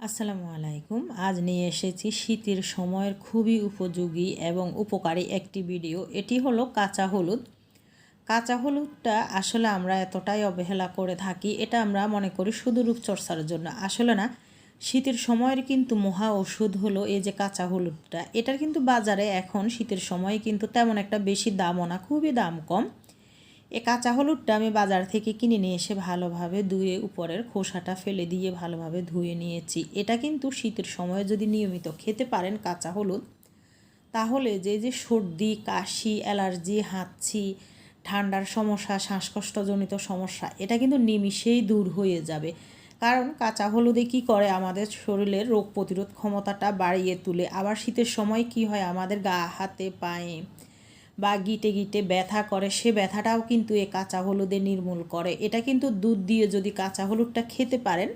আসসালামু আলাইকুম। আজ নিয়ে এসেছি শীতের সময়ের খুবই উপযোগী এবং উপকারী একটি ভিডিও। এটি হলো কাঁচা হলুদ। কাঁচা হলুদটা আসলে আমরা এতটাই অবহেলা করে থাকি, এটা আমরা মনে করি শুধু রূপচর্চার জন্য। আসলে না, শীতের সময়ের কিন্তু মহা ওষুধ হলো এই যে কাঁচা হলুদটা। এটার কিন্তু বাজারে এখন শীতের সময় কিন্তু তেমন একটা বেশি দামও না, খুবই দাম কম। এ কাঁচা হলুদটা আমি বাজার থেকে কিনে নিয়ে এসে ভালোভাবে ধুয়ে উপরের খোসাটা ফেলে দিয়ে ভালোভাবে ধুয়ে নিয়েছি। এটা কিন্তু শীতের সময়ে যদি নিয়মিত খেতে পারেন কাঁচা হলুদ, তাহলে যে যে সর্দি, কাশি, অ্যালার্জি, হাঁচি, ঠান্ডার সমস্যা, শ্বাসকষ্টজনিত সমস্যা, এটা কিন্তু নিমিষেই দূর হয়ে যাবে। কারণ কাঁচা হলুদে কি করে? আমাদের শরীরের রোগ প্রতিরোধ ক্ষমতাটা বাড়িয়ে তুলে। আবার শীতের সময় কি হয়? আমাদের গা, হাতে, পায়ে বা গিটে গিটে ব্যথা করে, সে ব্যথাটাও কিন্তু এ কাঁচা হলুদে নির্মূল করে। এটা কিন্তু দুধ দিয়ে যদি কাঁচা হলুদটা খেতে পারেন,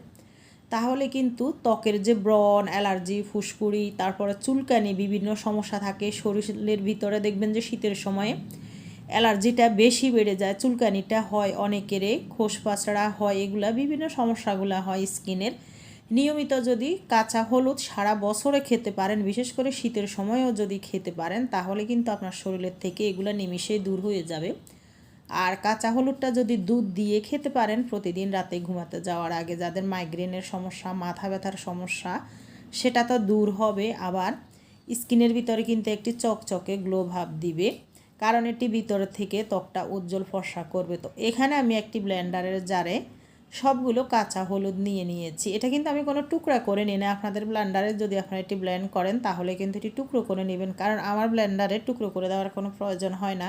তাহলে কিন্তু ত্বকের যে ব্রণ, অ্যালার্জি, ফুসকুড়ি, তারপরে চুলকানি, বিভিন্ন সমস্যা থাকে, শরীরের ভিতরে দেখবেন যে শীতের সময়ে অ্যালার্জিটা বেশি বেড়ে যায়, চুলকানিটা হয় অনেকেরই খোসপাচড়া হয়, এগুলা বিভিন্ন সমস্যাগুলো হয় স্কিনের। নিয়মিত যদি কাঁচা হলুদ সারা বছরে খেতে পারেন, বিশেষ করে শীতের সময়ও যদি খেতে পারেন, তাহলে কিন্তু আপনার শরীরের থেকে এগুলো নিমিশেই দূর হয়ে যাবে। আর কাঁচা হলুদটা যদি দুধ দিয়ে খেতে পারেন, প্রতিদিন রাতে ঘুমাতে যাওয়ার আগে যাদের মাইগ্রেনের সমস্যা, মাথা ব্যথার সমস্যা, সেটা তো দূর হবে। আবার স্কিনের ভিতরে কিন্তু একটি চকচকে গ্লো ভাব দিবে, কারণ এটি ভিতর থেকে ত্বকটা উজ্জ্বল ফর্সা করবে। তো এখানে আমি একটি ব্লেন্ডারের জারে সবগুলো কাঁচা হলুদ নিয়ে নিয়েছি। এটা কিন্তু আমি কোনো টুকরা করে নিই না। আপনাদের ব্লেন্ডারে যদি আপনারা এটি ব্লেন্ড করেন, তাহলে কিন্তু এটি টুকরো করে নেবেন। কারণ আমার ব্লেন্ডারে টুকরো করে দেওয়ার কোনো প্রয়োজন হয় না।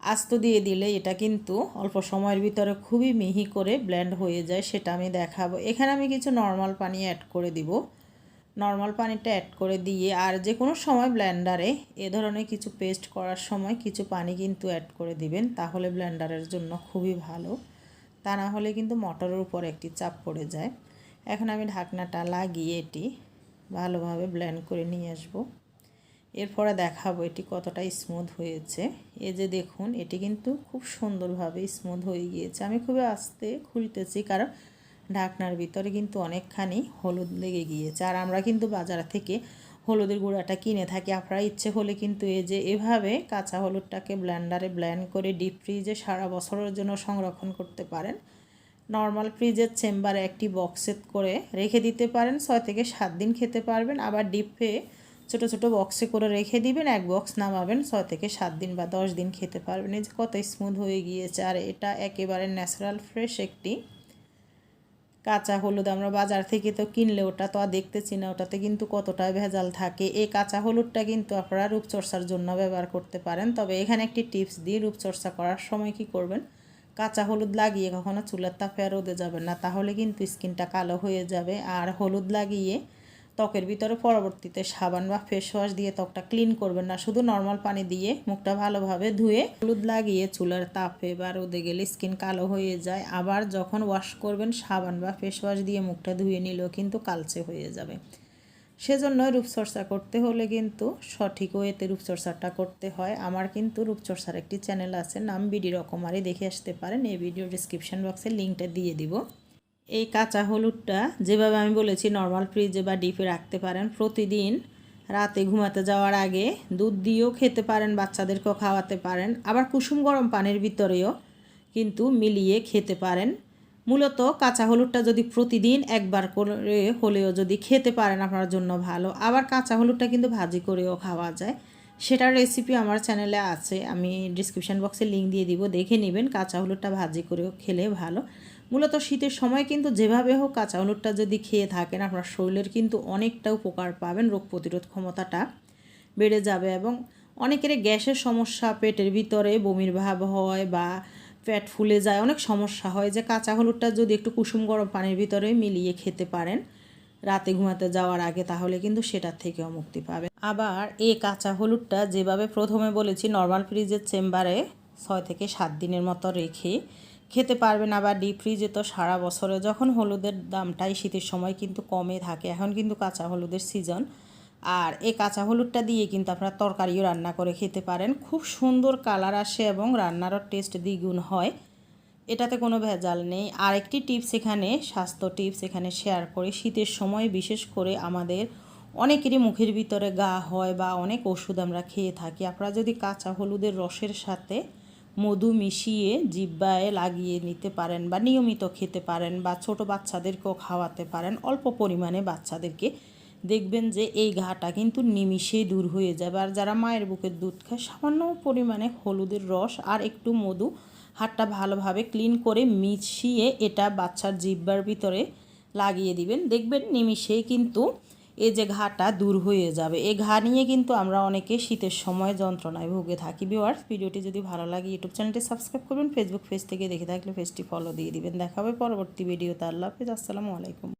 আস্ত দিয়ে দিলে এটা কিন্তু অল্প সময়ের ভিতরে খুবই মিহি করে ব্লেন্ড হয়ে যায়, সেটা আমি দেখাবো। এখানে আমি কিছু নর্মাল পানি অ্যাড করে দিব। নর্মাল পানিটা অ্যাড করে দিয়ে আর যে কোনো সময় ব্লেন্ডারে এ ধরনের কিছু পেস্ট করার সময় কিছু পানি কিন্তু অ্যাড করে দিবেন। তাহলে ব্লেন্ডারের জন্য খুবই ভালো। তা না হলে কিন্তু মটরের উপর একটি চাপ পড়ে যায়। এখন আমি ঢাকনাটা লাগিয়ে এটি ভালোভাবে ব্লেন্ড করে নিয়ে আসব। এরপরে দেখাবো এটি কতটা স্মুথ হয়েছে। এই যে দেখুন, এটি কিন্তু খুব সুন্দরভাবে স্মুথ হয়ে গিয়েছে। আমি খুবই আস্তে খুলতেছি, কারণ ঢাকনার ভিতরে কিন্তু অনেকখানি হলুদ লেগে গিয়েছে। আর আমরা কিন্তু বাজার থেকে হলুদের গুঁড়াটা কিনে থাকি। আপনারা ইচ্ছে হলে কিন্তু এই যে এভাবে কাঁচা হলুদটাকে ব্ল্যান্ডারে ব্ল্যান্ড করে ডিপ ফ্রিজে সারা বছরের জন্য সংরক্ষণ করতে পারেন। নর্মাল ফ্রিজের চেম্বারে একটি বক্সে করে রেখে দিতে পারেন। ছয় থেকে সাত দিন খেতে পারবেন। আবার ডিপে ছোটো ছোটো বক্সে করে রেখে দিবেন। এক বক্স নামাবেন। ছয় থেকে সাত দিন বা দশ দিন খেতে পারবেন। এই যে কত স্মুথ হয়ে গিয়েছে। আর এটা একেবারে ন্যাচারাল ফ্রেশ একটি কাঁচা হলুদ আমরা বাজার থেকে তো কিনলে ওটা তো আর দেখতেছি না, ওটাতে কিন্তু কতটা ভেজাল থাকে। এই কাঁচা হলুদটা কিন্তু আপনারা রূপচর্চার জন্য ব্যবহার করতে পারেন। তবে এখানে একটি টিপস দিই রূপচর্চা করার সময় কি করবেন? কাঁচা হলুদ লাগিয়ে কখনো চুলের তাপে আর রোদে যাবেন না, তাহলে কিন্তু স্কিনটা কালো হয়ে যাবে। আর হলুদ লাগিয়ে ত্বকের ভিতরে পরবর্তীতে সাবান বা ফেস ওয়াশ দিয়ে ত্বকটা ক্লিন করবেন না। শুধু নর্মাল পানি দিয়ে মুখটা ভালোভাবে ধুয়ে হলুদ লাগিয়ে চুলার তাপে বা রোদে গেলে স্কিন কালো হয়ে যায়। আবার যখন ওয়াশ করবেন, সাবান বা ফেস ওয়াশ দিয়ে মুখটা ধুয়ে নিলেও কিন্তু কালচে হয়ে যাবে। সেজন্য রূপচর্চা করতে হলে কিন্তু সঠিক ওয়েতে রূপচর্চাটা করতে হয়। আমার কিন্তু রূপচর্চার একটি চ্যানেল আছে, নাম বিডি রকমারি, দেখে আসতে পারেন। এই ভিডিও ডিসক্রিপশন বক্সে লিঙ্কটা দিয়ে দিব। এই কাঁচা হলুদটা যেভাবে আমি বলেছি নর্মাল ফ্রিজে বা ডিপে রাখতে পারেন, প্রতিদিন রাতে ঘুমাতে যাওয়ার আগে দুধ দিয়েও খেতে পারেন, বাচ্চাদেরকেও খাওয়াতে পারেন, আবার কুসুম গরম পানির ভিতরেও কিন্তু মিলিয়ে খেতে পারেন। মূলত কাঁচা হলুদটা যদি প্রতিদিন একবার করে হলেও যদি খেতে পারেন আপনার জন্য ভালো। আবার কাঁচা হলুদটা কিন্তু ভাজি করেও খাওয়া যায়। সেটার রেসিপি আমার চ্যানেলে আছে, আমি ডিসক্রিপশান বক্সে লিঙ্ক দিয়ে দিব, দেখে নেবেন কাঁচা হলুদটা ভাজি করেও খেলে ভালো। মূলত শীতের সময় কিন্তু যেভাবে হোক কাঁচা হলুদটা যদি খেয়ে থাকেন, আপনার শরীরের কিন্তু অনেকটা উপকার পাবেন রোগ প্রতিরোধ ক্ষমতাটা বেড়ে যাবে এবং অনেকের গ্যাসের সমস্যা, পেটের ভিতরে বমির ভাব হয় বা পেট ফুলে যায়, অনেক সমস্যা হয়। যে কাঁচা হলুদটা যদি একটু কুসুম গরম পানির ভিতরে মিলিয়ে খেতে পারেন, রাতে ঘুমাতে যাওয়ার আগে, তাহলে কিন্তু সেটার থেকেও মুক্তি পাবে আবার এই কাঁচা হলুদটা যেভাবে প্রথমে বলেছি নর্মাল ফ্রিজের চেম্বারে ছয় থেকে সাত দিনের মতো রেখে খেতে পারবেন আবার ডিপ ফ্রিজে তো সারা বছরে যখন হলুদের দামটাই শীতের সময় কিন্তু কমে থাকে, এখন কিন্তু কাঁচা হলুদের সিজন আর এই কাঁচা হলুদটা দিয়ে কিন্তু আপনারা তরকারিও রান্না করে খেতে পারেন। খুব সুন্দর কালার আসে এবং রান্নারও টেস্ট দ্বিগুণ হয়। এটাতে কোনো ভেজাল নেই। আরেকটি টিপস এখানে, স্বাস্থ্য টিপস এখানে শেয়ার করি। শীতের সময় বিশেষ করে আমাদের অনেকেরই মুখের ভিতরে গা হয় বা অনেক ওষুধ আমরা খেয়ে থাকি। আপনারা যদি কাঁচা হলুদের রসের সাথে মধু মিশিয়ে জিব্বায় লাগিয়ে নিতে পারেন বা নিয়মিত খেতে পারেন বা ছোট বাচ্চাদেরকেও খাওয়াতে পারেন, অল্প পরিমাণে বাচ্চাদেরকে দেখবেন যে এই ঘাটা কিন্তু নিমিষেই দূর হয়ে যাবে। আর যারা মায়ের বুকের দুধ খায়, সামান্য পরিমাণে হলুদের রস আর একটু মধু হাতটা ভালোভাবে ক্লিন করে মিশিয়ে এটা বাচ্চার জিব্বার ভিতরে লাগিয়ে দিবেন। দেখবেন নিমিষেই কিন্তু এই যে ঘাটা দূর হয়ে যাবে। এই ঘা নিয়ে কিন্তু আমরা অনেকে শীতের সময় যন্ত্রণায় ভুগে থাকি ভিওয়ার্স ভিডিওটি যদি ভালো লাগে ইউটিউব চ্যানেলটি সাবস্ক্রাইব করবেন ফেসবুক পেজ থেকে দেখে থাকলে পেজটি ফলো দিয়ে দিবেন। দেখা হবে পরবর্তী ভিডিওতে আল্লাহ হাফিজ। আসসালামু আলাইকুম।